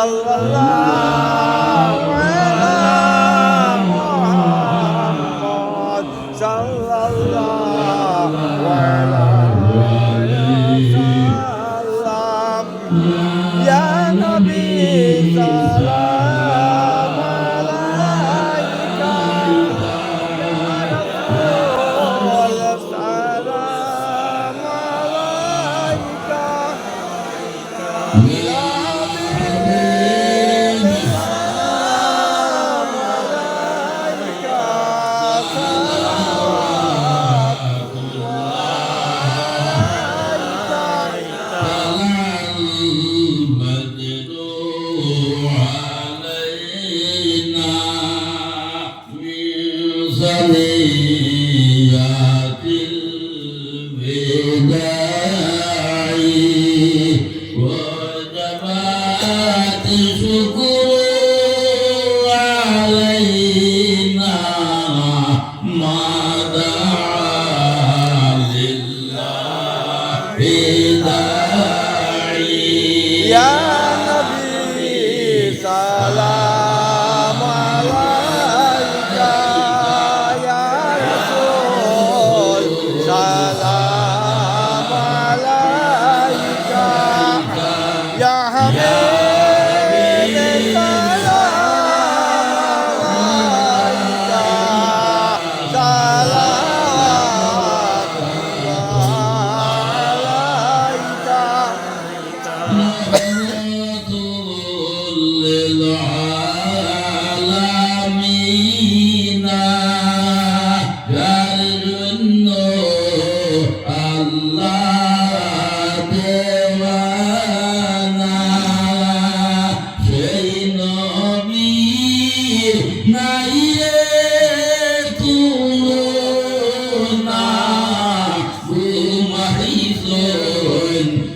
সাল্লাল্লাহু আলা মুহাম্মদ সাল্লাল্লাহু আলা সাল্লাম ইয়া নবী সালাম আলাইকা সালাম আলাইকা Yeah.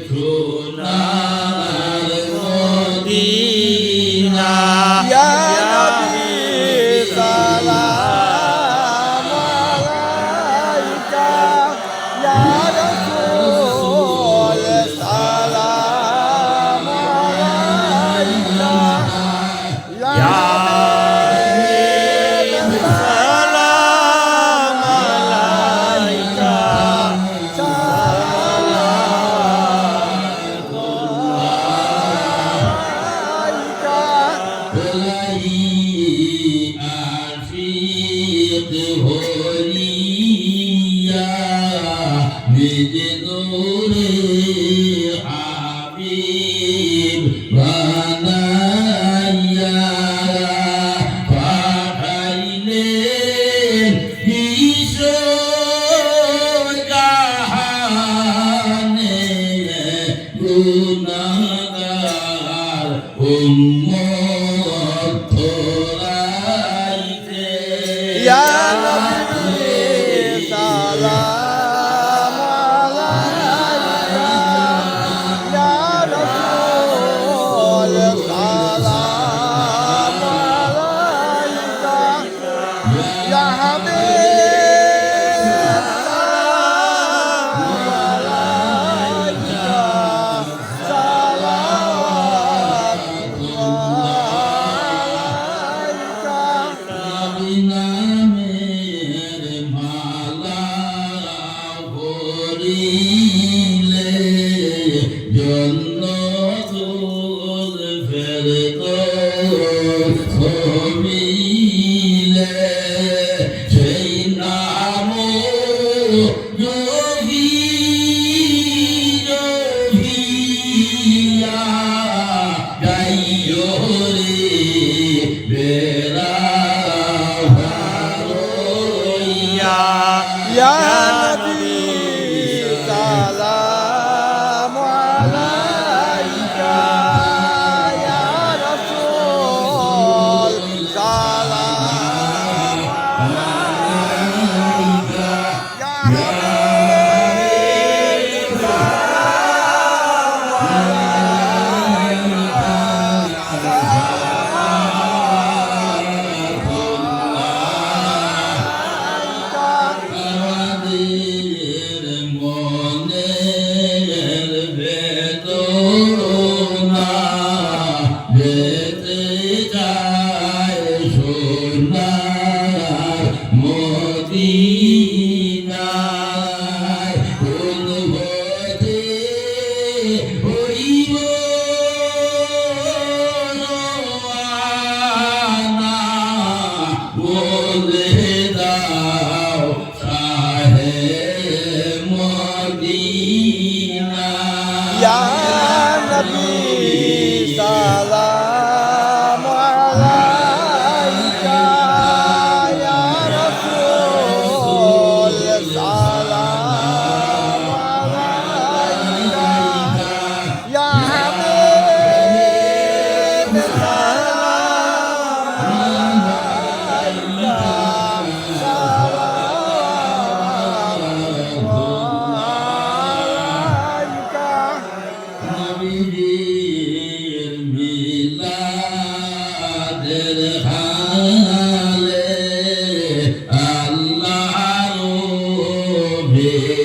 করুণা نور حبيب الظالمين Yeah.